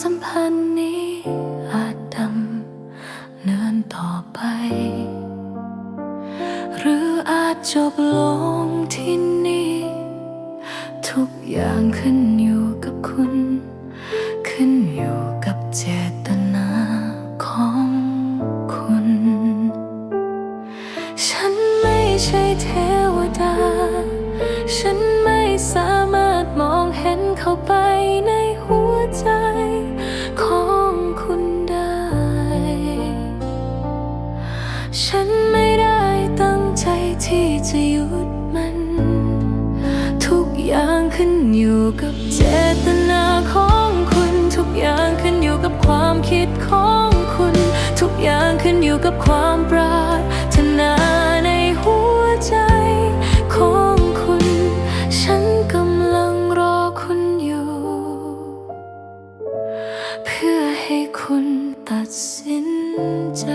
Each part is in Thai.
สัมพันธ์นี้อาจดำเนินต่อไป หรืออาจจบลงที่นี่ ทุกอย่างขึ้นอยู่กับคุณ ขึ้นอยู่กับเจตนาของคุณ ฉันไม่ใช่เทวดา ฉันไม่สามารถมองเห็นเข้าไปใน ฉันไม่ได้ตั้งใจที่จะหยุดมัน ทุกอย่างขึ้นอยู่กับเจตนาของคุณ ทุกอย่างขึ้นอยู่กับความคิดของคุณ ทุกอย่างขึ้นอยู่กับความปรารถนาในหัวใจของคุณ ฉันกำลังรอคุณอยู่ เพื่อให้คุณตัดสินใจ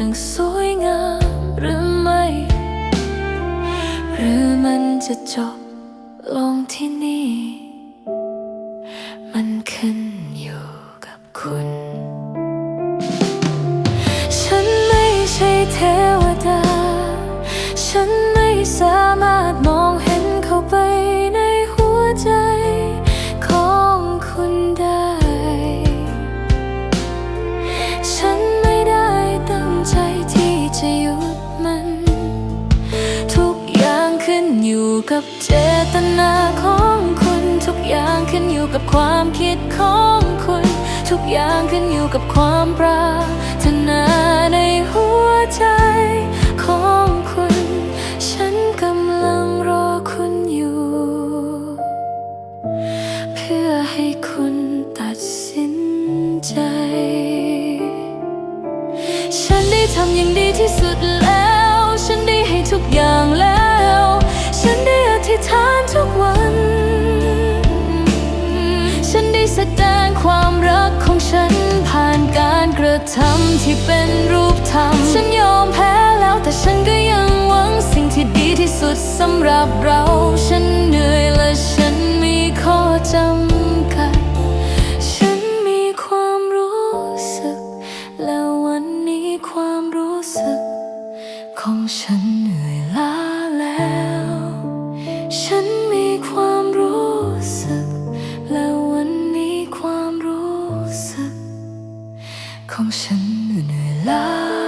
อย่างสวยงามหรือไม่ หรือมันจะจบลงที่นี่ ตนาของคุณทุกอย่างขึ้นอยู่กับความคิดของคุณ ทุกอย่างขึ้นอยู่กับความปรารถนาในหัวใจของคุณ ฉันกำลังรอคุณอยู่ เพื่อให้คุณตัดสินใจ ฉันได้ทำอย่างดีที่สุดแล้ว ฉันได้ให้ทุกอย่างแล้ว ฉันได้อธิษฐาน ธรระทำที่เป็นรูปธรรม ฉันยอมแพ้แล้วแต่ฉันก็ยังหวังสิ่งที่ดีที่สุดสำหรับเรา ฉันเหนื่อยและฉันมีข้อจำกัด ฉันมีความรู้สึก และวันนี้ความรู้สึก ของฉัน ของฉันเหนื่อยล้า